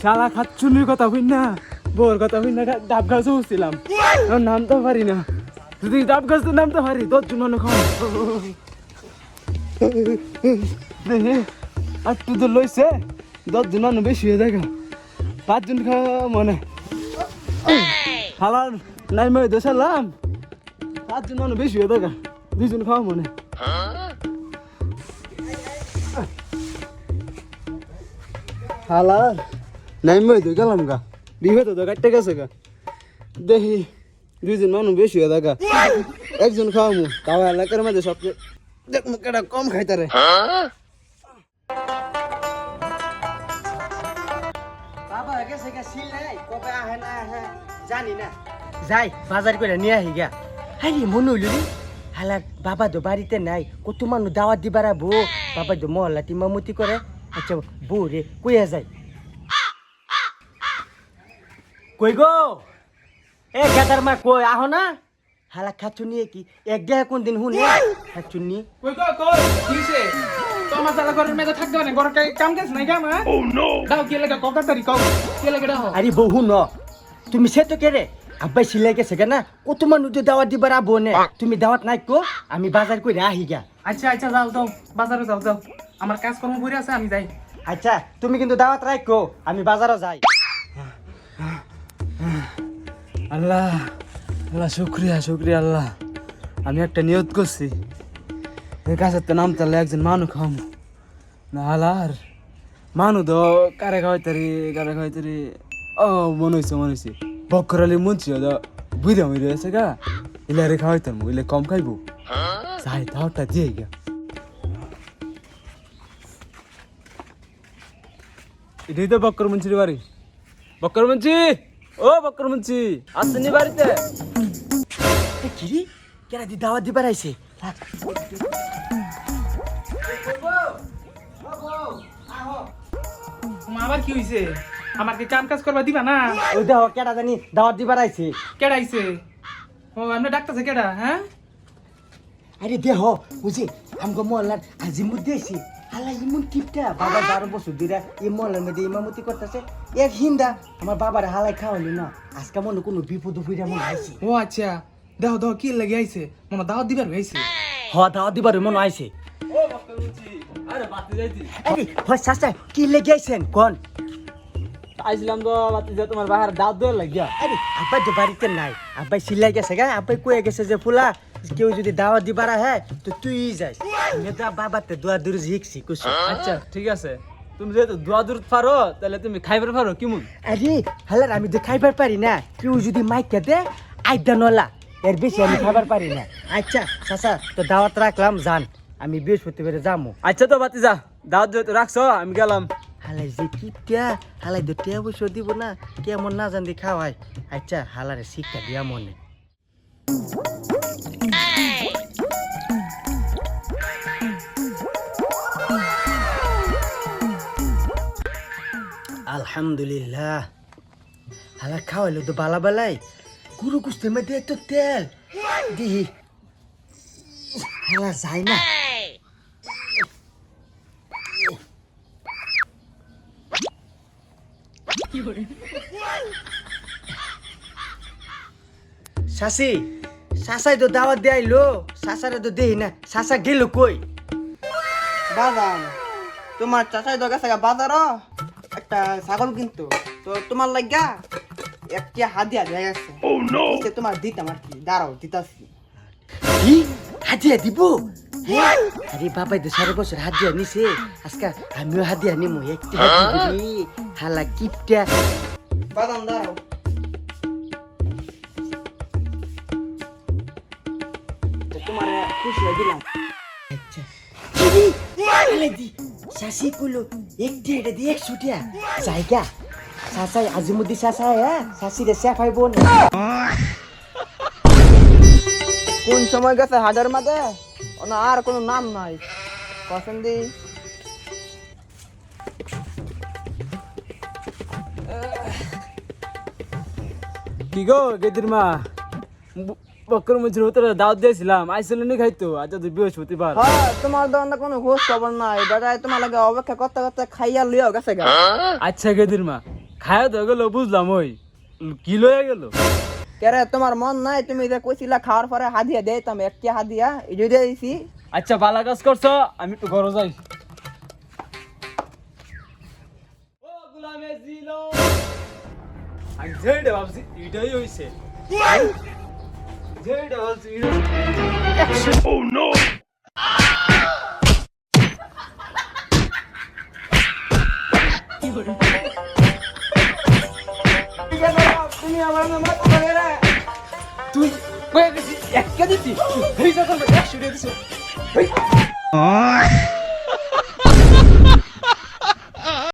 শালা খাচ্ছুনির কথা হই না বোর কথা হই না ডাব গাছ উঠছিলাম। নামতে পারি না। যদি ডাব গাছ তো নামতে পারি তোর জন্য। দেখে আর তুই তো লইছে দশ জন অন্য বেশি হয়ে দেখা পাঁচজন খাওয়া মনে। হালার নাই মই দোষালাম পাঁচজন অন্য বেশি হয়ে দেখা দুজন খাওয়া মনে। হালার নাই মই তো গেলাম গা বিহে তো কাটতে গেছে গা। দেখি, দুইজন মানুষ বেশি হয়ে দেখা একজন খাওয়ামু তাও এলাকার মধ্যে সবচেয়ে দেখ মুখটা কম খাইতারে। গেছে গা সিল নাই কবে আহে না আহে জানি না। যাই বাজার করে নিয়ে আহি গা হাই মনে হইল রে হালার বাবা তো বাড়িতে নাই কত মানুষ দাওয়াত দিবার বউ বাবা তো মহল্লা তিমামতি করে আচ্ছা বউ রে কইয়া যায়। কই গো? এ গেদার মা কই আহো না। হালা খাচ্ছু নিয়ে কি? এক দেহ কোন দিন হুনে খাচ্ছু নিয়ে কই কই কই কিসে তোমার সালা ঘরের মেয়ে থাকতে পারে ঘরের কাম কাজ নাই কাম হ্যাঁ? ও নো দাও কে লাগা ককা তারি কও। কে লাগা দাও আরে বহু ন তুমি সে তো কে রে? আব্বাই সিলাই গেছে কেন কত মানুষ দাওয়াত দিবার আবো নে। তুমি দাওয়াত নাই কো আমি বাজার করে আহি গা আচ্ছা আচ্ছা যাও যাও বাজারে যাও যাও। আমার কাজকর্ম করে আছে আমি যাই। আচ্ছা তুমি কিন্তু দাওয়াত রাখো আমি বাজারও যাই। আল্লাহ আল্লাহ শুক্রিয়া শুক্রিয়া আল্লাহ। আমি একটা নিয়ত করছি। কাছে তো নাম তাহলে একজন মানুষ খাম। না আলার মানু তো কারে খাওয়াইতারি কারে খাওয়াইতারি ও, মনে হয়েছে মনে হয়েছে বকরালি মুনছি তো বুঝে আমি রয়েছে গা। ইলারে খাওয়াইতাম ইলে কম খাইবো। যাই তাওটা দিয়ে গা এটাই তো বক্কর মুন্সির বাড়ি। বক্কর মুন্সি! ও বক্কর মুন্সি আসছেনি বাড়িতে? কিরি দি দাওয়াত দিবার আইছে? আবার কি হইছে? আমার কি কাম কাজ করবা দিবা না? ওই দেহ কেডা জানি দাওয়াত দিবার আইছে। কেডা আইছে? ও এমনি ডাক্তারছে কেডা হ্যাঁ? আরে দেহ বুঝি আমগো মহল্লার আজিমুদ্দি আইছে। হালা ইমন টিপটা বাবা বারো বছর দিরা এই মহল্লার মধ্যে ইমামতি করতেছে। এক হিন্দা আমার বাবার হালাই খাওয়ালি না। আজকে মনে কোনো বিপদ হইরা মনে আইছে ও আচ্ছা। দেহ দেহ কি লাগে আইছে? মনে দাওয়াত দিবার আইছে। হ দাওয়াত দিবার মনে আইছে। ও আরে বাতি যাইতি আরে হয় কি লেগে আইছেন? কোন? আইছিলাম তো বাতি যা তোমার বাহার দাঁত দেওয়ার লাগিয়া। আরে আব্বাই তো বাড়িতে নাই। আব্বাই সিলাই গেছে গা। আব্বাই কয়ে গেছে যে ফুলা কেউ যদি দাওয়াত দিবার হ্যাঁ তো তুই যাস আমি তো বাবাতে দোয়া দূর শিখছি কুসু আচ্ছা ঠিক আছে। তুমি যেহেতু দোয়া দূর পারো তাহলে তুমি খাইবার পারো কেমন? আরে হালার আমি তো খাইবার পারি না। কেউ যদি মাইকা দে আইডা নলা। এর বেশি আমি খাবার পারি না। আচ্ছা চাচা। তো দাওয়াত রাখলাম জান আমি বৃহস্পতিবারে যাব আচ্ছা তো বাতি যা দাওয়াত রাখছো আমি গেলাম। হালাই যে কি টিয়া হালাই তো টিয়া বসে দিব না কেমন না জান খাওয়াই। আচ্ছা হালারে শিক্ষা দিয়া মনে। আলহামদুলিল্লাহ। হালা খাওয়াইলো তো বালা বালাই গুরু কুস্তির মধ্যে এত তেল। দিহি হালা যায় না। শাসি শাসাই তো দাওয়াত দিয়ে আইলো। শাসারে তো দেই না। শাসা গেল কই? বাজান তোমার চাচাই তো গেছে গা বাজার একটা ছাগল কিন্তু। তো তোমার লাগা একটি হাদিয়া দিয়ে গেছে। সে তোমার দিতাম আর কি? দাঁড়াও দিতাছি। কি? হাতিয়া দিব? হ্যাঁ? আরে বাবাই তো সারা বছর হাতিয়া নিছে। আজকে আমিও হাতিয়া নিমু একটি হাতিয়া দিবি। হালা কিপটা। বাজান দাঁড়াও তো তোমার খুশি হয়ে দিলাম। আচ্ছা। শাসি কইলো একটি এটা দিয়ে একশো টিয়া জায়গা। শাসাই আজিমুদ্দি শাসাই হ্যাঁ? শাসি রে শেফাই বোন। কোন সময় গেছে হাজার মাঝে? না আর কোনো নাম নাই। পছন্দ কি গো গেদির মা? ব- বক্কর মধ্যে হতে দাওয়াত দিয়েছিলাম আইসলে নি খাইতো আজ তো বৃহস্পতিবার। হ্যাঁ তোমার দোকানে কোনো খোঁজ খবর নাই। বেটায় তোমার লাগে অপেক্ষা করতে করতে খাইয়া লইয়া গেছে গা। আচ্ছা গেদির মা। খায়া তো গেল বুঝলাম ওই। কি লয়ে গেল? কেরে তোমার মন নাই? তুমি যে কইছিলা খাওয়ার পরে হাদিয়া দেয় তুমি একটা হাদিয়া এই যে দিছি। আচ্ছা বালা কাজ করছ আমি একটু ঘরে যাই। ও গুলামে জিলো। আমি যেটা ভাবছি এটাই হইছে। যেটা ভাবছি এটাই তুমি আমার মাথা ধরে রে তুই কয়ে গেছিস একটা দিতি এই যখন একশো দিয়ে দিছিস